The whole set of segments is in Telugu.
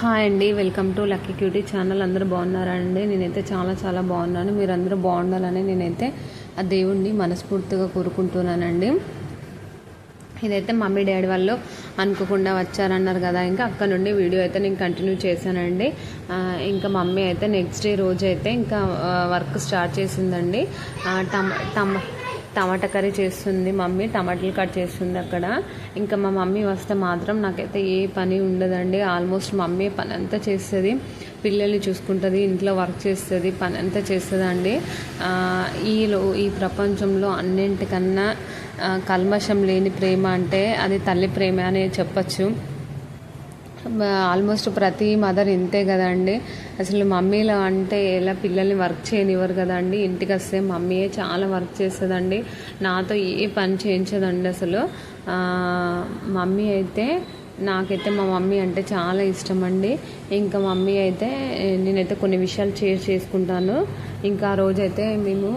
హాయ్ అండి welcome to lucky cutie channel. అందరూ బాగున్నారా అండి? నేనైతే చాలా చాలా బాగున్నాను. మీరు అందరూ బాగుండాలని నేనైతే ఆ దేవుణ్ణి మనస్ఫూర్తిగా కోరుకుంటున్నానండి. ఇదైతే మమ్మీ డాడీ వాళ్ళు అనుకోకుండా వచ్చారన్నారు కదా ఇంకా అక్కడ నుండి వీడియో అయితే నేను కంటిన్యూ చేశానండి. ఇంకా మమ్మీ అయితే నెక్స్ట్ డే రోజు అయితే ఇంకా వర్క్ స్టార్ట్ చేసిందండి. టమ టమ టమాటా కర్రీ చేస్తుంది మమ్మీ టమాటాలు కట్ చేస్తుంది అక్కడ. ఇంకా మా మమ్మీ వస్తే మాత్రం నాకైతే ఏ పని ఉండదండి. ఆల్మోస్ట్ మమ్మీ పని అంతా చేస్తుంది. పిల్లల్ని చూసుకుంటుంది ఇంట్లో వర్క్ చేస్తుంది పని అంతా చేస్తుంది అండి ఈలో ఈ ప్రపంచంలో అన్నింటికన్నా కల్మషం లేని ప్రేమ అంటే అది తల్లి ప్రేమ అనే చెప్పచ్చు. ఆల్మోస్ట్ ప్రతి మదర్ ఇంతే కదండి. అసలు మమ్మీలో అంటే ఎలా పిల్లల్ని వర్క్ చేయనివ్వరు కదండి. ఇంటికి వస్తే మమ్మీయే చాలా వర్క్ చేస్తుందండి. నాతో ఏ పని చేయించదండి అసలు. మమ్మీ అయితే నాకైతే మా మమ్మీ అంటే చాలా ఇష్టం అండి ఇంకా మమ్మీ అయితే నేనైతే కొన్ని విషయాలు షేర్ చేసుకుంటాను. ఇంకా ఆ రోజైతే మేము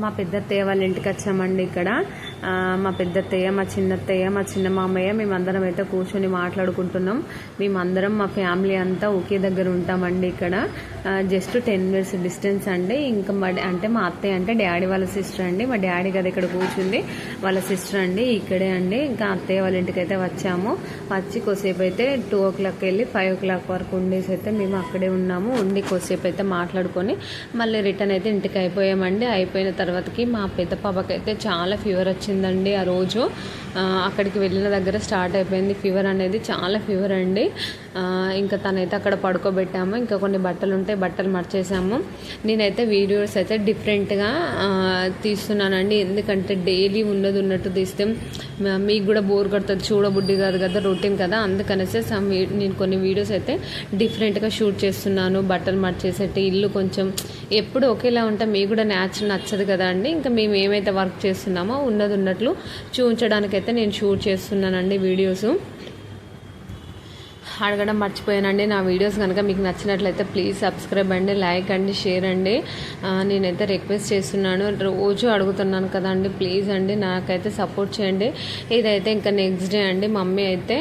మా పెద్ద అత్తయ్య వాళ్ళ ఇంటికి వచ్చామండి ఇక్కడ. మా పెద్ద అత్తయ్య మా చిన్న అత్తయ్య మా చిన్న మామయ్య మేమందరం అయితే కూర్చొని మాట్లాడుకుంటున్నాం. మేమందరం మా ఫ్యామిలీ అంతా ఒకే దగ్గర ఉంటామండి ఇక్కడ. జస్ట్ టెన్ మినిట్స్ డిస్టెన్స్ అండి. ఇంకా మా అంటే మా అత్తయ్య అంటే డాడీ వాళ్ళ సిస్టర్ అండి. మా డాడీ కదా ఇక్కడ కూర్చుంది. వాళ్ళ సిస్టర్ అండి ఇక్కడే అండి. ఇంకా అత్తయ్య వాళ్ళ ఇంటికి అయితే వచ్చాము. వచ్చి కొద్దిసేపు అయితే టూ ఓ క్లాక్ వెళ్ళి ఫైవ్ ఓ క్లాక్ వరకు ఉండేసి అయితే మేము అక్కడే ఉన్నాము. ఉండి కొద్దిసేపు అయితే మాట్లాడుకొని మళ్ళీ రిటర్న్ అయితే ఇంటికి అయిపోయామండి. అయిపోయిన తర్వాతకి మా పెద్ద పాపకి అయితే చాలా ఫీవర్ వచ్చింది. వచ్చిందండి ఆ రోజు. అక్కడికి వెళ్ళిన దగ్గర స్టార్ట్ అయిపోయింది ఫీవర్ అనేది చాలా ఫీవర్ అండి. ఇంకా తనైతే అక్కడ పడుకోబెట్టాము. ఇంకా కొన్ని బట్టలు ఉంటే బట్టలు మర్చేసాము. నేనైతే వీడియోస్ అయితే డిఫరెంట్గా తీస్తున్నానండి. ఎందుకంటే డైలీ ఉన్నది ఉన్నట్టు తీస్తే మీకు కూడా బోర్ కొడుతుంది. చూడబుడ్డి కాదు కదా రొటీన్ కదా. అందుకనేసి సమ్ నేను కొన్ని వీడియోస్ అయితే డిఫరెంట్గా షూట్ చేస్తున్నాను. బట్టలు మర్చేసేటి ఇల్లు కొంచెం ఎప్పుడు ఒకేలా ఉంటే మీకు కూడా న్యాచురల్ నచ్చదు కదా అండి. ఇంకా మేము ఏమైతే వర్క్ చేస్తున్నామో ఉన్నది ఉన్నట్లు చూపించడానికైతే నేను షూట్ చేస్తున్నానండి వీడియోస్. అడగడం మర్చిపోయానండి. నా వీడియోస్ కనుక మీకు నచ్చినట్లయితే ప్లీజ్ సబ్స్క్రైబ్ అండి లైక్ అండి షేర్ అండి. నేనైతే రిక్వెస్ట్ చేస్తున్నాను. రోజు అడుగుతున్నాను కదండి ప్లీజ్ అండి నాకైతే సపోర్ట్ చేయండి. ఇదైతే ఇంకా నెక్స్ట్ డే అండి. మమ్మీ అయితే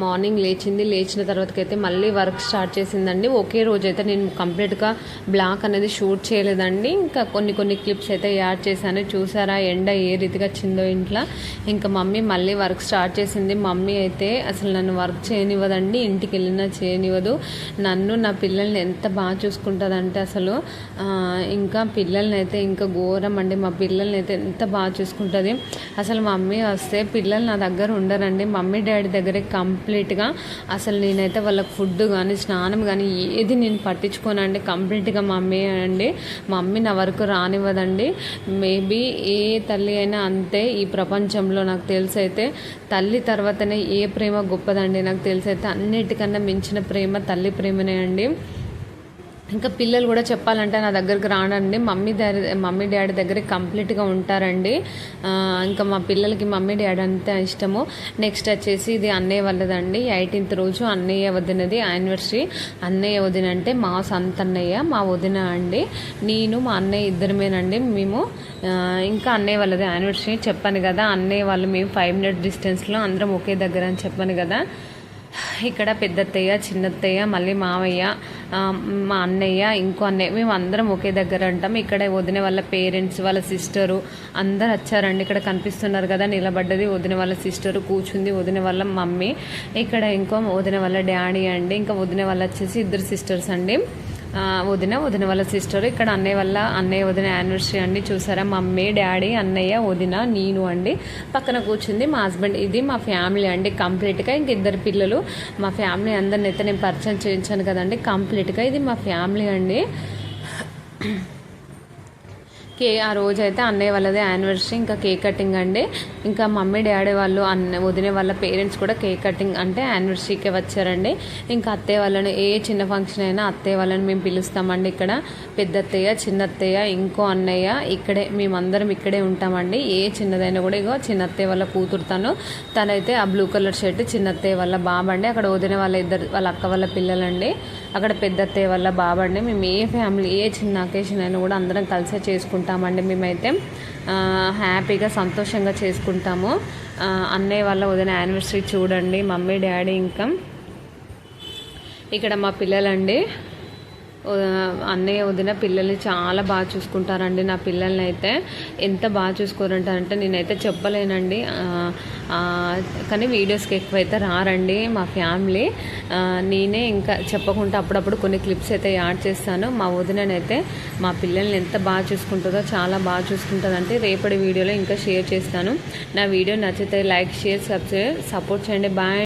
మార్నింగ్ లేచింది. లేచిన తర్వాతకైతే మళ్ళీ వర్క్ స్టార్ట్ చేసిందండి. ఒకే రోజు అయితే నేను కంప్లీట్గా బ్లాక్ అనేది షూట్ చేయలేదండి. ఇంకా కొన్ని కొన్ని క్లిప్స్ అయితే యాడ్ చేశాను. చూసారా ఎండ ఏ రీతిగా వచ్చిందో ఇంట్లో. ఇంకా మమ్మీ మళ్ళీ వర్క్ స్టార్ట్ చేసింది. మమ్మీ అయితే అసలు నన్ను వర్క్ చేయనివ్వదండి. ఇంటికి వెళ్ళినా చేయనివ్వదు. నన్ను నా పిల్లల్ని ఎంత బాగా చూసుకుంటుందంటే అసలు ఇంకా పిల్లల్ని అయితే ఇంకా ఘోరం అండి. మా పిల్లల్ని అయితే ఎంత బాగా చూసుకుంటుంది. అసలు మమ్మీ వస్తే పిల్లలు నా దగ్గర ఉండరండి. మమ్మీ డాడీ దగ్గరే కంప్లీట్గా అసలు నేనైతే వాళ్ళకి ఫుడ్ కానీ స్నానం కానీ ఏది నేను పట్టించుకోనండి. కంప్లీట్గా మమ్మీ అండి. మమ్మీ నా వరకు రానివ్వదండి. మేబీ ఏ తల్లి అయినా అంతే ఈ ప్రపంచంలో నాకు తెలిసైతే తల్లి తర్వాతనే ఏ ప్రేమ గొప్పదండి నాకు తెలిసైతే. అన్నిటికన్నా మించిన ప్రేమ తల్లి ప్రేమనే అండి. ఇంకా పిల్లలు కూడా చెప్పాలంటే నా దగ్గరికి రానండి. మమ్మీ డాడీ మమ్మీ డాడీ దగ్గర కంప్లీట్గా ఉంటారండి. ఇంకా మా పిల్లలకి మమ్మీ డాడీ అంతే ఇష్టము. నెక్స్ట్ వచ్చేసి ఇది అన్నయ్య వాళ్ళదండి. ఎయిటీన్త్ రోజు అన్నయ్య వదినది యానివర్సరీ. అన్నయ్య వదిన అంటే మా సంతన్నయ్య మా వదిన అండి. నేను మా అన్నయ్య ఇద్దరమేనండి. మేము ఇంకా అన్నయ్య వాళ్ళది యానివర్సరీ చెప్పాను కదా. అన్నయ్య వాళ్ళు మేము ఫైవ్ మినిట్ డిస్టెన్స్లో అందరం ఒకే దగ్గర అని చెప్పాను కదా. ఇక్కడ పెద్దత్తయ్య చిన్నత్తయ్య మళ్ళీ మావయ్య మా అన్నయ్య ఇంకో అన్నయ్య. మేము అందరం ఒకే దగ్గర ఉంటాం. ఇక్కడ వదిన వాళ్ళ పేరెంట్స్ వాళ్ళ సిస్టరు అందరు వచ్చారండి. ఇక్కడ కనిపిస్తున్నారు కదా నిలబడ్డది వదిన వాళ్ళ సిస్టరు కూర్చుంది వదిన వాళ్ళ మమ్మీ. ఇక్కడ ఇంకో వదిన వాళ్ళ డాడీ అండి. ఇంకా వదిన వాళ్ళ వచ్చేసి ఇద్దరు సిస్టర్స్ అండి. వదిన వదిన వాళ్ళ సిస్టర్ ఇక్కడ అన్నయ్య వల్ల అన్నయ్య వదిన యానివర్సరీ అండి. చూసారా? మమ్మీ డాడీ అన్నయ్య వదిన నేను అండి. పక్కన కూర్చుంది మా హస్బెండ్ ఇది మా ఫ్యామిలీ అండి కంప్లీట్గా ఇంక ఇద్దరు పిల్లలు. మా ఫ్యామిలీ అందరిని అయితే నేను పరిచయం చేయించాను కదండి. కంప్లీట్గా ఇది మా ఫ్యామిలీ అండి. కే ఆ రోజు అయితే అన్నయ్య వాళ్ళది యానివర్సరీ ఇంకా కేక్ కటింగ్ అండి. ఇంకా మమ్మీ డాడీ వాళ్ళు అన్న వదిన వాళ్ళ పేరెంట్స్ కూడా కేక్ కటింగ్ అంటే యానివర్సరీకే వచ్చారండి. ఇంకా అత్తయ్య వాళ్ళని ఏ చిన్న ఫంక్షన్ అయినా అత్తయ్య వాళ్ళని మేము పిలుస్తామండి ఇక్కడ. పెద్ద అత్తయ్య చిన్న అత్తయ్య ఇంకో అన్నయ్య ఇక్కడే మేమందరం ఇక్కడే ఉంటామండి. ఏ చిన్నదైనా కూడా ఇగో చిన్న అత్తయ్య వాళ్ళ కూతురుతాను తనైతే ఆ బ్లూ కలర్ షర్ట్ చిన్న అత్తయ్య వాళ్ళ బాబండి. అక్కడ వదిన వాళ్ళ ఇద్దరు వాళ్ళ అక్క వాళ్ళ పిల్లలండి. అక్కడ పెద్ద అత్తయ్య వాళ్ళ బాబండి. మేము ఏ ఫ్యామిలీ ఏ చిన్న అకేషన్ అయినా కూడా అందరం కలిసే చేసుకుంటాం. చేసుకుంటామండి మేమైతే. హ్యాపీగా సంతోషంగా చేసుకుంటాము. అన్నయ్య వాళ్ళ వదిన యానివర్సరీ చూడండి మమ్మీ డాడీ ఇంకా. ఇక్కడ మా పిల్లలండి. అన్నయ్య వదిన పిల్లల్ని చాలా బాగా చూసుకుంటారండి. నా పిల్లల్ని అయితే ఎంత బాగా చూసుకోరంటారంటే నేనైతే చెప్పలేనండి. కానీ వీడియోస్కి ఎక్కువైతే రారండి మా ఫ్యామిలీ. నేనే ఇంకా చెప్పకుండా అప్పుడప్పుడు కొన్ని క్లిప్స్ అయితే యాడ్ చేస్తాను. మా వదిననైతే మా పిల్లల్ని ఎంత బాగా చూసుకుంటుందో చాలా బాగా చూసుకుంటుందంటే రేపటి వీడియోలో ఇంకా షేర్ చేస్తాను. నా వీడియో నచ్చితే లైక్ షేర్ సబ్స్క్రైబ్ సపోర్ట్ చేయండి. బాయ్.